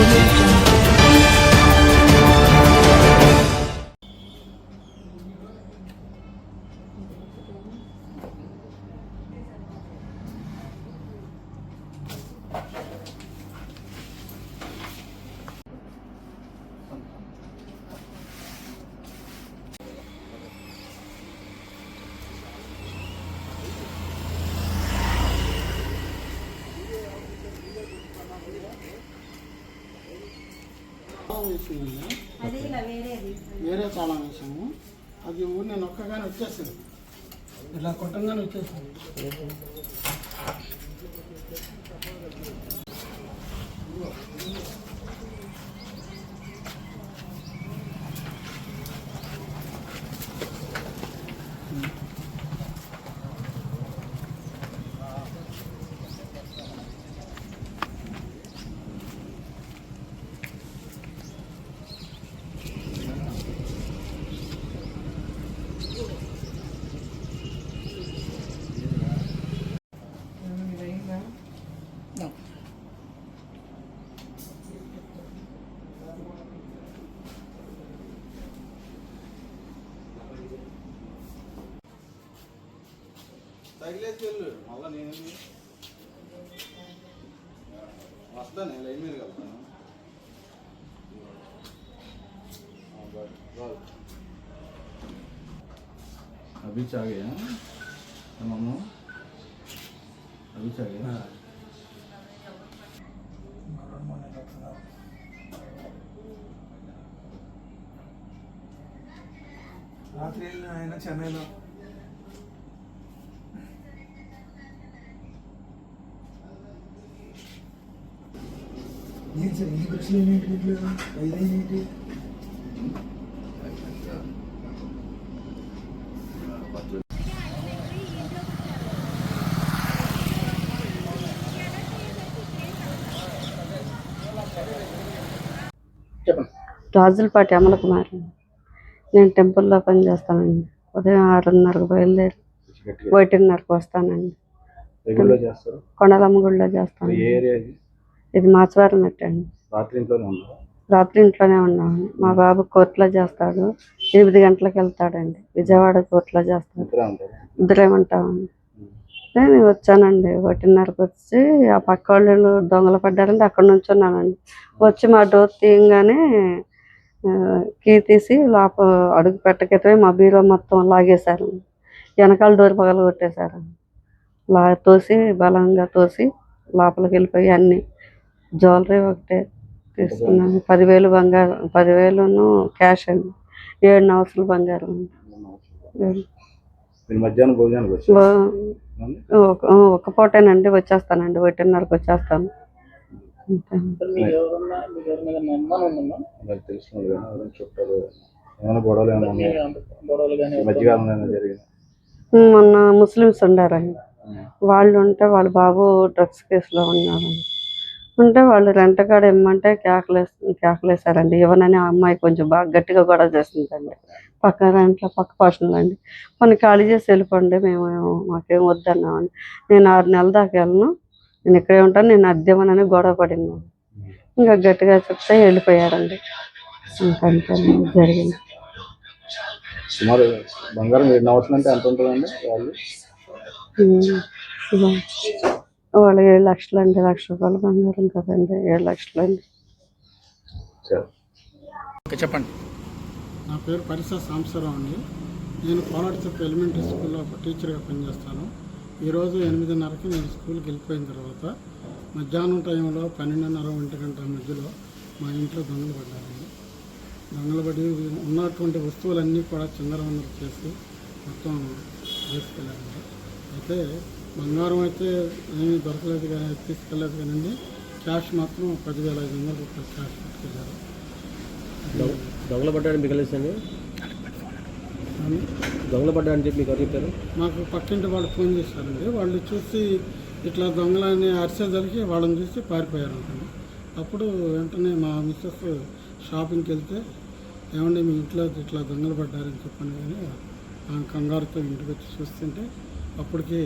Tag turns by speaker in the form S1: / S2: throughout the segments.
S1: information.
S2: తాళం వేరే తాళం వేసాము అది ఊరు నేను ఒక్కగానే వచ్చేసింది ఇలా కొట్టంగానే వచ్చేసింది
S3: తగిలేసి వెళ్ళు మళ్ళీ నేను వస్తాను లైన్ మీద వెళ్తాను అభి చాగే మామ అభి చాగే
S4: రాత్రి వెళ్ళిన ఆయన చెన్నైలో. ఏం సార్ బస్సులు ఏంటి
S5: రాజులపాటి అమల కుమార్ నేను టెంపుల్లో పనిచేస్తానండి ఉదయం ఆరున్నరకు బయలుదేరి ఒకటిన్నరకు వస్తానండి. కొండలమ్మ గుడిలో చేస్తాను.
S3: ఇది
S5: మాచవారం అండి
S3: రాత్రి ఇంట్లోనే ఉన్నారు?
S5: రాత్రి ఇంట్లోనే ఉన్నాను మా బాబు కోర్టులో చేస్తాడు. ఎనిమిది గంటలకు వెళ్తాడండి. విజయవాడ కోర్టులో చేస్తాడు.
S3: ఇద్దరే ఉంటారు?
S5: నేను వచ్చానండి. ఒకటిన్నరకు వచ్చి ఆ పక్క వాళ్ళు దొంగలు పడ్డారండి అక్కడ నుంచి ఉన్నానండి వచ్చి మా డోర్ తీయంగానే ఆ, కీ తీసి లోపల అడుగు పెట్టకెత్తమే మా బీరో మొత్తం లాగేశారు. వెనకాల డోర్ పగల కొట్టేశారు లా తోసి బలంగా తోసి లోపలికి వెళ్ళిపోయి అన్ని జ్యువెలరీ ఒకటే తీసుకున్నాను. పదివేలు బంగారం పదివేలును క్యాష్ అండి. ఏడు నవసలు బంగారం ఒక ఒక పూటేనండి వచ్చేస్తానండి. ఒకటిన్నరకు వచ్చేస్తాను. మొన్న ముస్లిమ్స్ ఉండారండి. వాళ్ళు ఉంటే వాళ్ళ బాబు డ్రగ్స్ కేసులో ఉన్నారండి. ఉంటే వాళ్ళు రెంట్ కాడ ఇమ్మంటే కేకలేసి కేకలేసారండి ఇవ్వనని ఆ అమ్మాయి కొంచెం బాగా గట్టిగా గొడవ చేసిందండి పక్క రెంట్లో పక్క పోషణలు అండి. కొన్ని ఖాళీ చేసి వెళ్ళిపోండి మేము మాకేం వద్దన్నామని నేను ఆరు నెలల దాకా వెళ్ళను. నేను ఇక్కడే ఉంటాను. నేను అద్దెమనని గొడవ పడింది. ఇంకా గట్టిగా చెప్తే వెళ్ళిపోయారండి. ఇంకా అంతే జరిగింది.
S3: సుమారు బంగారం ఏడు నవసలు అంటే ఎంత ఉంటుందండి? వాళ్ళు
S5: వాళ్ళకి ఏడు లక్షలు అండి లక్ష రూపాయలు బంగారం కదండి ఏడు లక్షలు అండి
S3: సరే
S2: నా పేరు పరిసర సాంబశివరావు అండి. నేను కోలాటి చెప్పు ఎలిమెంటరీ స్కూల్లో ఒక టీచర్గా పనిచేస్తాను. ఈరోజు ఎనిమిదిన్నరకి నేను స్కూల్కి వెళ్ళిపోయిన తర్వాత మధ్యాహ్నం టైంలో పన్నెండున్నర ఒంటి గంట మధ్యలో మా ఇంట్లో దొంగలు పడ్డారండి. దొంగలు పడి ఉన్నటువంటి వస్తువులన్నీ కూడా చిందరవందర చేసి మొత్తం తీసుకెళ్ళారండి అయితే బంగారం అయితే ఏమీ దొరకలేదు కానీ తీసుకెళ్ళలేదు కానండి. క్యాష్ మాత్రం పదివేల ఐదు వందల రూపాయలు క్యాష్ పట్టుకెళ్ళారు
S6: దొంగలు పడ్డాడని మీకు తెలుసండి
S2: అని
S6: దొంగలు పడ్డాడని చెప్పి మీకు చెప్పారు?
S2: మాకు పక్కింటి వాళ్ళు ఫోన్ చేశారండి. వాళ్ళు చూసి ఇట్లా దొంగలని అరిసేసరికి వాళ్ళని చూసి పారిపోయారు అనుకోండి అప్పుడు వెంటనే మా మిస్సెస్ షాపింగ్కి వెళ్తే ఏమండి మీ ఇంట్లో ఇట్లా దొంగలు పడ్డారని చెప్పండి కానీ కంగారుతో ఇంటికి వచ్చి చూస్తుంటే అప్పటికి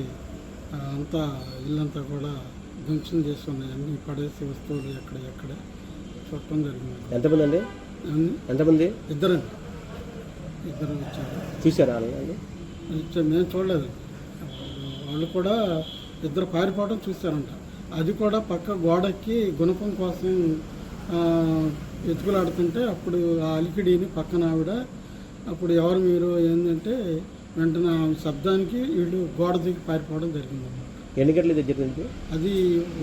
S2: అంతా ఇల్లంతా కూడా ధ్వంసం చేసి ఉన్నాయి అన్ని పడేసి వస్తువులు ఎక్కడ ఎక్కడ చుట్టం జరిగింది.
S6: ఎంతమంది అండి ఎంతమంది?
S2: ఇద్దరండి ఇద్దరు వచ్చారు.
S6: చూసారా
S2: మేము చూడలేదు. వాళ్ళు కూడా ఇద్దరు పారిపోవడం చూశారంట. అది కూడా పక్క గోడకి గుణపం కోసం ఎత్తుకులాడుతుంటే అప్పుడు ఆ అలికిడిని పక్కన ఆవిడ అప్పుడు ఎవరు మీరు ఏంటంటే వెంటనే శబ్దానికి వీళ్ళు గోడ దిగి పారిపోవడం జరిగింది.
S6: ఎన్ని గంటలు జరిగింది
S2: అది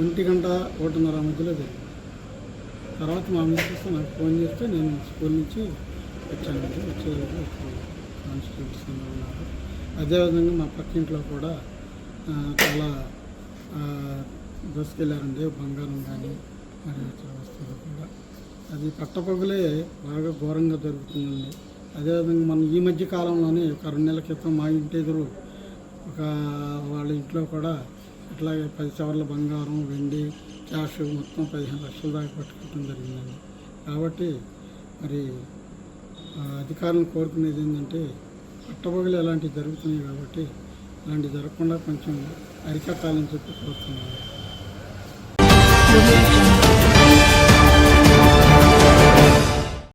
S2: ఒంటి గంట ఒకటిన్నర మధ్యలో జరిగింది. తర్వాత మా మిస్సెస్ నాకు ఫోన్ చేస్తే నేను స్కూల్ నుంచి వచ్చానండి వచ్చేది ఉన్నారు. అదేవిధంగా మా పక్కింట్లో కూడా చాలా దోసుకెళ్ళారండి బంగారం కానీ మరి ఇతర వస్తువులు కూడా. అది పట్టపగులే బాగా ఘోరంగా జరుగుతుందండి. అదేవిధంగా మనం ఈ మధ్య కాలంలోనే ఒక రెండు నెలల క్రితం మా ఇంటి ఎదురు ఒక వాళ్ళ ఇంట్లో కూడా ఇట్లాగే పది సవర్ల బంగారం వెండి క్యాష్ మొత్తం పదిహేను లక్షల దాకా పట్టుకోవడం జరిగిందండి కాబట్టి మరి అధికారులను కోరుకునేది ఏంటంటే పట్టబగలు ఇలాంటివి జరుగుతున్నాయి కాబట్టి ఇలాంటివి జరగకుండా కొంచెం అరికట్టాలని చెప్పి కోరుతున్నాను.